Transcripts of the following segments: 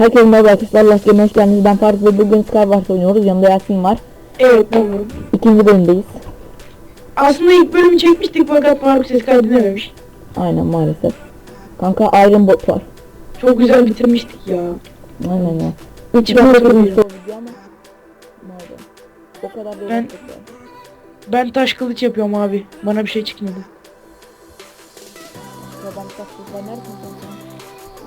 Herkese merhaba arkadaşlar. Last Game'e hoş geldiniz. Ben Faruk ve bugün Skywars oynuyoruz. Yanımda Yasin var. Evet doğru. İkinci bölümdeyiz. Aslında ilk bölümü çekmiştik fakat Faruk ses kaydedinememiş. Aynen maalesef. Kanka Iron Bot var. Çok güzel bitirmiştik ya. Aynen ya. Sürmüştü o video ama. Nerede? O kadar değil. Ben- Ben taş kılıç yapıyorum abi. Bana bir şey çıkmadı. Ya ben taksız var. Neredesin sen? sen?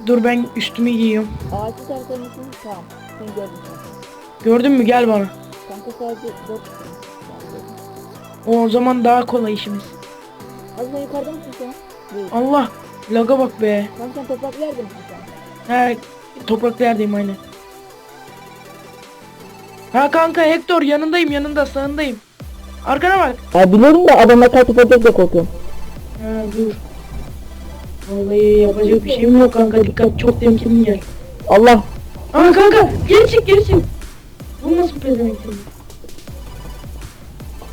Dur ben üstümü giyiyorum. Taraftan mısın? Tamam. Seni gördüm kanka. Gördün mü gel bana. Kanka sadece dört. O zaman daha kolay işimiz. Az önce yukarıda mısın sen? Değil. Allah laga bak be. Kanka sen toprak yerde misin sen? He topraklı yerdeyim aynen. Ha kanka Hector yanındayım yanında sağındayım. Arkana bak. Ya biliyorum da adamla kalkıp olacak diye korkuyorum. Ha dur. Vallahi yapacak bir şeyim yok kanka dikkat çok temkinli gel. Allah. Aa kanka geri çık geri çık. Bu nasıl pezevenk?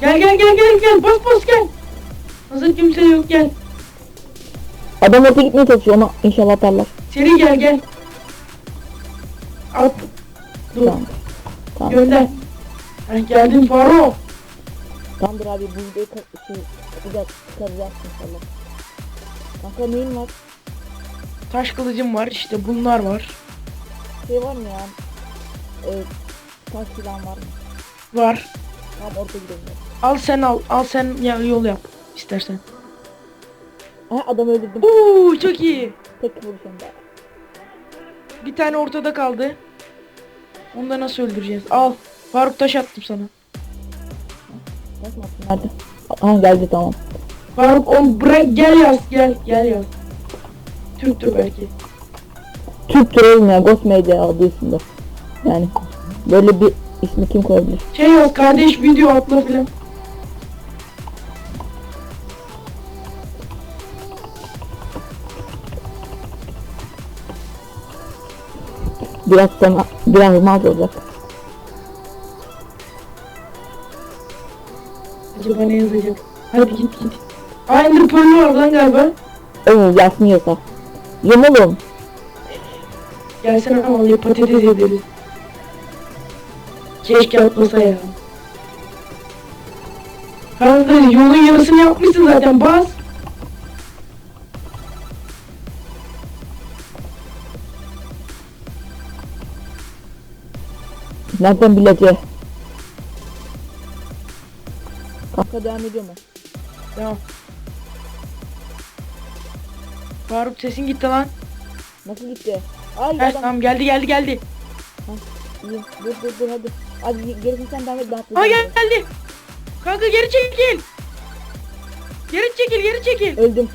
Gel gel gel gel gel bas bas gel. Hazır kimse yok gel. Adam orta gitmeye çalışıyor ama inşallah atarlar. Seri gel gel. At. Dur Tamam. Tamam. gönder. Ha, geldim Faro. Tamamdır abi bu videoyu şey, çıkaracağız inşallah. Kanka neyin var? Taş kılıcım var işte bunlar var. Şey var mı ya? Ee, taş filan var mı? Var. Tamam orta gidelim. Al sen al. Al sen ya, yol yap istersen. Ha adam öldürdüm. Oo çok iyi. Tek vuruşum da. Bir tane ortada kaldı. Onu da nasıl öldüreceğiz? Al. Faruk taş attım sana. Nasıl attın? Nerede? Ha geldi tamam. Faruk on bırak gel yaz gel gel yaz. Türktür belki. Türk trollüm ya Ghost Media adı üstünde. Yani böyle bir ismi kim koyabilir? Şey yaz kardeş video atla filan. Biraz sana biraz maz olacak. Acaba ne yazacak? Hadi git git. Ender Pearl var lan galiba. Oo Yasin yasa. Yem oğlum. Gelsene ama patates ederiz. Keşke atmasa ya. Kanka yolun yarısını yapmışsın zaten bas. Nereden bileceği? Kanka devam ediyor mu? Tamam. Faruk sesin gitti lan. Nasıl gitti? Ay Heh, adam. tamam geldi geldi geldi. İyi. Dur dur dur hadi. Hadi gerisini sen devam et Ha atlayacağım. gel geldi. Kanka geri çekil. Geri çekil geri çekil. Öldüm.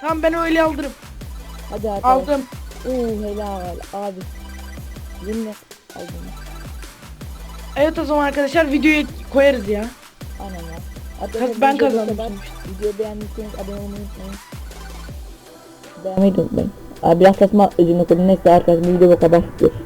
Tamam ben öyle aldırım. Hadi hadi. Aldım. Oo helal abi. Yemin et. Aldım. Evet o zaman arkadaşlar videoyu koyarız ya. Aynen ya. Arkadaşlar, ben kazandım. Videoyu beğendiyseniz abone olmayı unutmayın. Beğenmeyi de unutmayın. Abi biraz saçma özünü koydum. Neyse arkadaşlar bu video bu kadar. Görüşürüz.